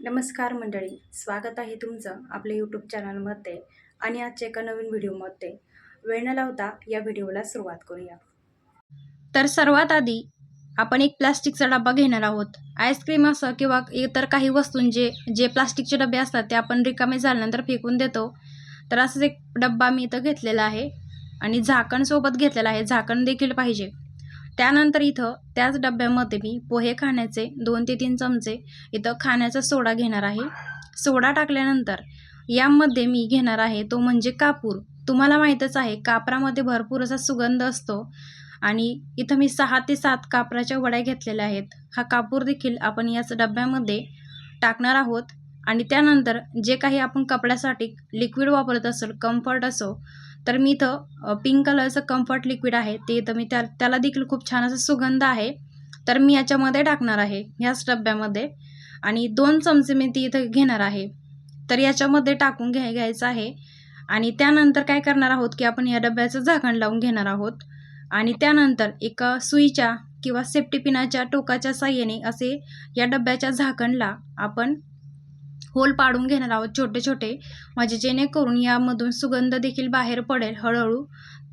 नमस्कार मंडळी स्वागत आहे तुमचं आपल्या यूट्यूब चॅनलमध्ये आणि आजच्या एका नवीन व्हिडिओमध्ये. वेळ न लावता या व्हिडिओला सुरुवात करूया. तर सर्वात आधी आपण एक प्लास्टिकचा डबा घेणार आहोत. आईस्क्रीम असं किंवा इतर काही वस्तूंचे जे प्लास्टिकचे डबे असतात ते आपण रिकामे झाल्यानंतर फेकून देतो. तर असंच एक डब्बा मी इथं घेतलेला आहे आणि झाकणसोबत घेतलेला आहे. झाकण देखील पाहिजे. त्यानंतर इथं त्याच डब्यामध्ये मी पोहे खाण्याचे दोन ते तीन चमचे इथं खाण्याचा सोडा घेणार आहे. सोडा टाकल्यानंतर यामध्ये मी घेणार आहे तो म्हणजे कापूर. तुम्हाला माहीतच आहे कापरामध्ये भरपूर असा सुगंध असतो आणि इथं मी सहा ते सात कापराच्या वड्या घेतलेल्या आहेत. हा कापूर देखील आपण याच डब्यामध्ये टाकणार आहोत आणि त्यानंतर जे काही आपण कपड्यासाठी लिक्विड वापरत असेल कम्फर्ट असो तर मी इथं पिंक कलरचं कम्फर्ट लिक्विड आहे. ते इथं मी त्या त्याला देखील खूप छान असा सुगंध आहे. तर मी याच्यामध्ये टाकणार आहे ह्याच डब्यामध्ये. आणि दोन चमचे मी ती इथं घेणार आहे. तर याच्यामध्ये टाकून घ्याय घ्यायचं आहे. आणि त्यानंतर काय करणार आहोत की आपण या डब्याचं झाकण लावून घेणार आहोत. आणि त्यानंतर एका सुईच्या किंवा सेफ्टी पिनाच्या टोकाच्या साह्याने असे या डब्याच्या झाकणला आपण होल पाडून घेणार आहोत छोटे छोटे. म्हणजे जेणेकरून यामधून सुगंध देखील बाहेर पडेल हळूहळू.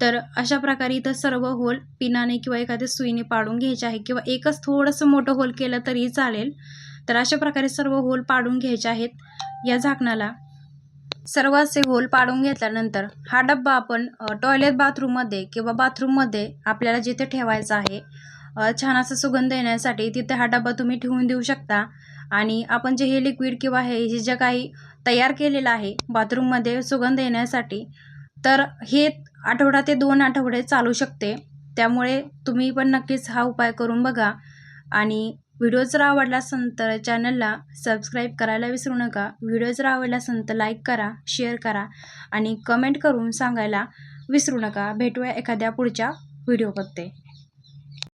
तर अशा प्रकारे इथं सर्व होल पिनाने किंवा एखाद्या सुईने पाडून घ्यायचे आहे किंवा एकच थोडंसं मोठं होल केलं तरी चालेल. तर अशा प्रकारे सर्व होल पाडून घ्यायचे आहेत या झाकणाला. सर्व असे होल पाडून घेतल्यानंतर हा डब्बा आपण टॉयलेट बाथरूममध्ये किंवा बाथरूममध्ये आपल्याला जिथे ठेवायचा आहे छान असा सुगंध येण्यासाठी तिथे हा डब्बा तुम्ही ठेवून देऊ शकता. आणि आपण जे हे लिक्विड किंवा हे हे जे काही तयार केलेलं आहे बाथरूममध्ये सुगंध येण्यासाठी तर हे आठवडा ते दोन आठवडे चालू शकते. त्यामुळे तुम्ही पण नक्कीच हा उपाय करून बघा. आणि व्हिडिओ जर आवडला असेल तर चॅनलला सबस्क्राईब करायला विसरू नका. व्हिडिओ जर आवडला असेल तर लाईक करा शेअर करा आणि कमेंट करून सांगायला विसरू नका. भेटूया एखाद्या पुढच्या व्हिडिओमध्ये